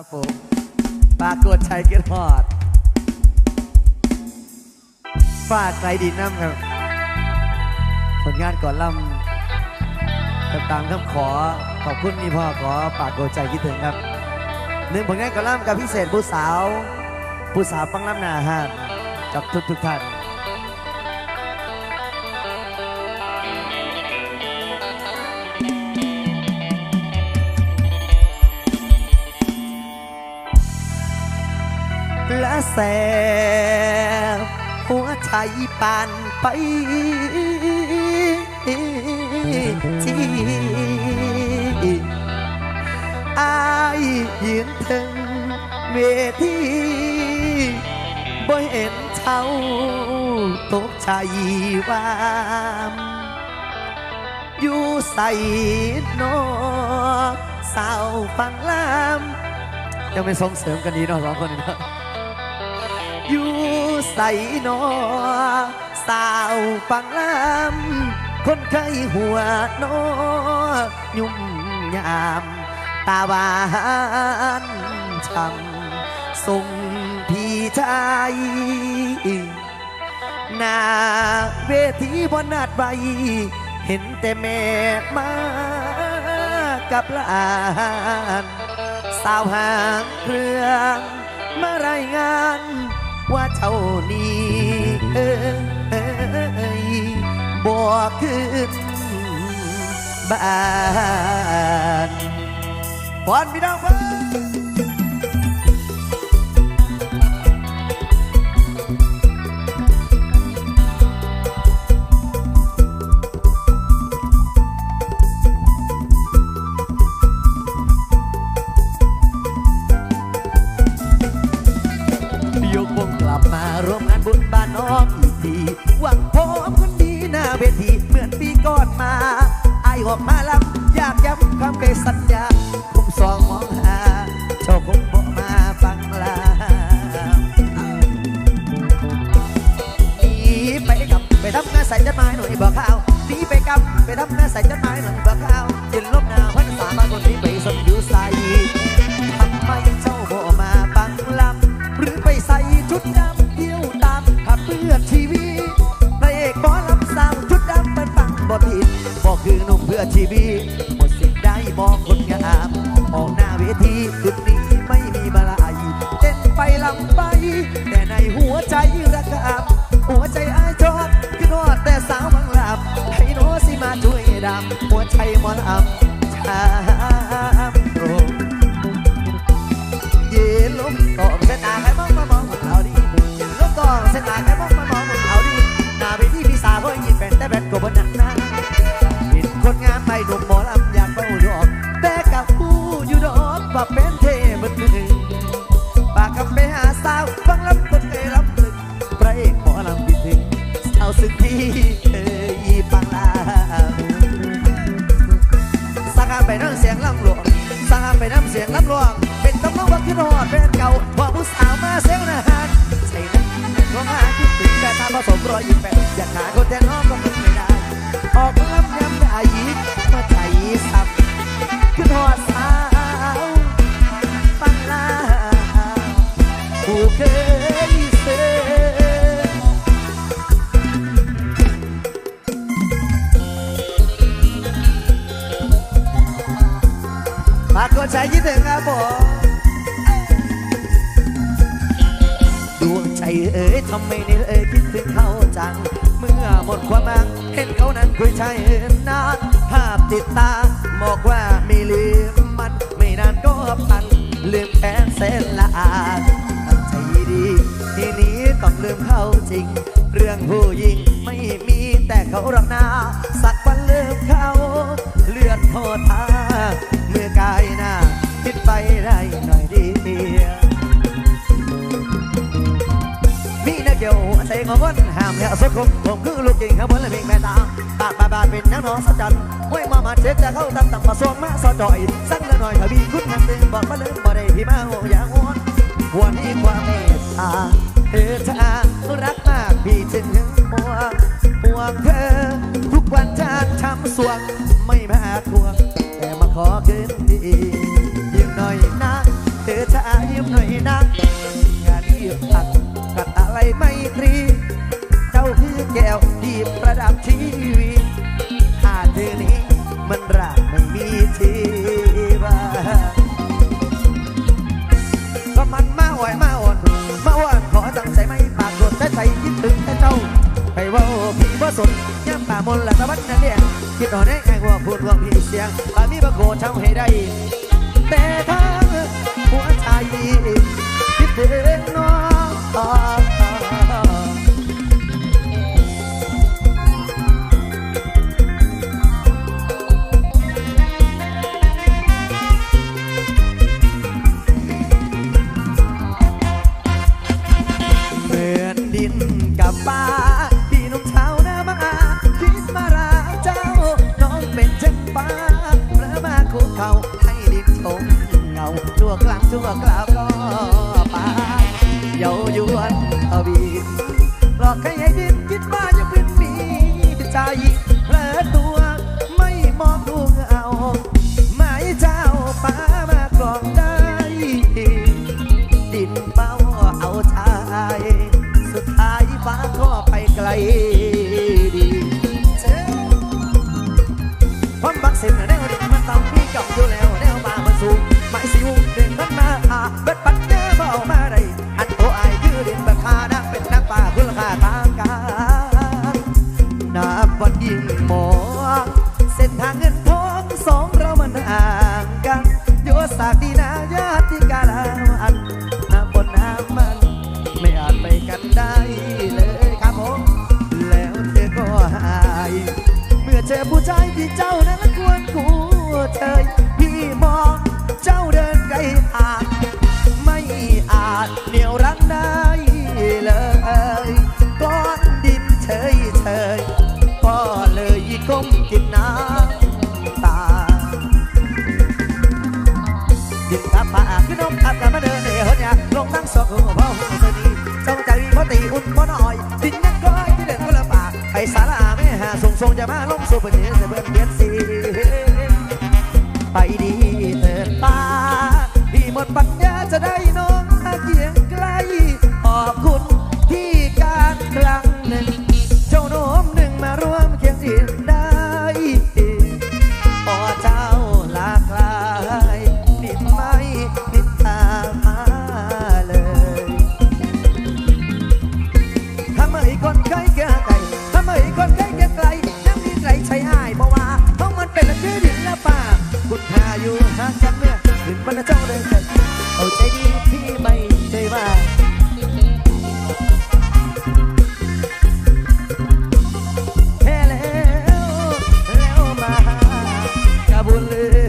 ครับผมปากฏชัยเกยรตฮอดฝากไกลดินน้ำครับ ผลงานก่อนล่ำกับตามคำขอขอบคุณนี่พ่อขอปากกดใจคิดถึงครับหนึ่งผลงานก่อนล่ำกับพิเศษผู้สาว ผู้สาวฟังล่ำหนาฮาดจากทุกทุกท่าน และแสบหัวใจปานไปที่อายยืนถึงเวทีบ่เห็นเท่าตกใจวามอยู่ใส่นอสาวฟังลำยังไม่ส่งเสริมกันดีเนาะสองคนนี้เนาะ อยู่ใส่นอสาวฟังลำคนไข้หัวนอยุ่มยาม ตาหวานช่ำส่งพี่ชายหน้าเวทีบนนาดใบเห็นแต่แม่มากับหลานสาวหางเครื่องมารายงาน ว่าเจ้านี้เอ้ยบ่ขึ้นบ้านบอนพี่น้องเพิ่น ก่อนมาไอายออกมาลำอยากย้ำคำเคยสัญญาผมสองมองหาเจ้าคงบอกมาฟังลาหนีไปกับไปทำงาใส่จดหมายหน่อยบอกข้าวหนีไปกับไปทำงาใส่จดหมายหน่อยบอกข้าวเย็นลบหนาวพันสามางคนที่ไปสม คือหนุ่มเพื่อชีวิตหมดสิ่งได้มองคนงามออกหน้าเวทีจุดนี้ไม่มีมาลายเต้นไปลำไป แต่ในหัวใจระกำหัวใจอายจอดคิดทอดแต่สาวบังหลับให้โนสิมาช่วยดำหัวใจมอนอำชามโรงเย็นลมกองเส้นทางให้มองมามองเหมือนเอาดีเย็นลมกองเส้นทางให้มองมามองเหมือนเอาดีหน้าเวทีพี่สาวก็ยินเป็นแต่แบนก็บนหนั ไปน้ำเสียงลำหลวงสังหาไปน้ำเสียงลำหลวงเป็นต้องน้องว่าขึ้นหอดเป็นเก่าว่าผู้สาวมาเซลนะฮะใส่นะร้องหาคิดถึงแต่ตาผสมรอยยิ้มแปดอยากหาคนแทนน้องก็คงไม่ได้ออกลำยำได้ยิกมาไถ่สับากฏใจคิดถึงครับผมดวงใจเอ๋ยทำไมนี่เอ๋ยคิดถึงเขาจัง เมื่อหมดความมังเห็นเขานั้นคุยชายเห็นานภาพติดตาบอกว่าไม่ลืมมัน ไม่นานก็พันลืมแค้นเส้นละอาดตั้งใจดีทีนี้ต้องลืมเขาจริง เรื่องผู้หญิงไม่มีแต่เขารอกนาสักวันลืมเขาเลือดโทษทา ไปได้หน่อยดีมีนักเกี่ยวหัวใจของคนห้ามแล้วสักคมผมคือลูกเก่งข้าบนและเพลงแม่ตาปากบาบาเป็นนักน้องสัจจันห้วยมามาเช็ดจะเข้าตั้งตั้งมาส่งมาสอจ่อย สั่งละหน่อยถ้ามีคุณงานตึงบอกมาเลยบ่ได้พี่มาโหอย่างวนหัวนี้ความเมตตาเธอชารักมากพี่จึงยังหวงห่วงเธอ ทุกวันจานช้ำสวงไม่มาทวง ชายยิ้มหน่อยนะงานนี้ผักกัดอะไรไม่ตรีเจ้าคือแก้วที่ประดับชีวิตถ้าเธอนี้มันรักไม่มีทีบ้าก็มันมาอ่อยมาอ่อนมาอ่อนขอตั้งใจไม่ปากโดนแต่ใจคิดถึงแต่เจ้าไปว่าพี่ว่าสนย่ำป่ามนละตะวันนั่นเนี่ยคิดอ่อนให้ไอ้หัวพูดว่าพี่เสียงปามีบะโกเช่าให้ได้แต่ถ้า ชั่วกลางชั่วกล่าวก็ไปเยาวยวนเอาบีบหลอกให้ให้ดินคิดว่ายังเป็นมีใจเผลอตัวไม่มองดูเงาหมายเจ้าป้ามากรองได้ ดินเป้าเอาชาย สุดท้ายฟ้าก็ไปไกล จอผู้ชายที่เจ้านั้นควรคู่เธอพี่มองเจ้าเดินไกลห่างไม่อาจเหนี่ยวรั้งได้เลยก้อนดินเฉยเฉยก็เลยก้ม สู่ประเทศเบิ่งเบียนสีไปดีเถิดต อยู่ข้างจังเมื่อถึงมันจะจ้องเลยกันเอาใจดีที่ไม่ใจว่าแค่แล้วแล้วมากระบุญเลย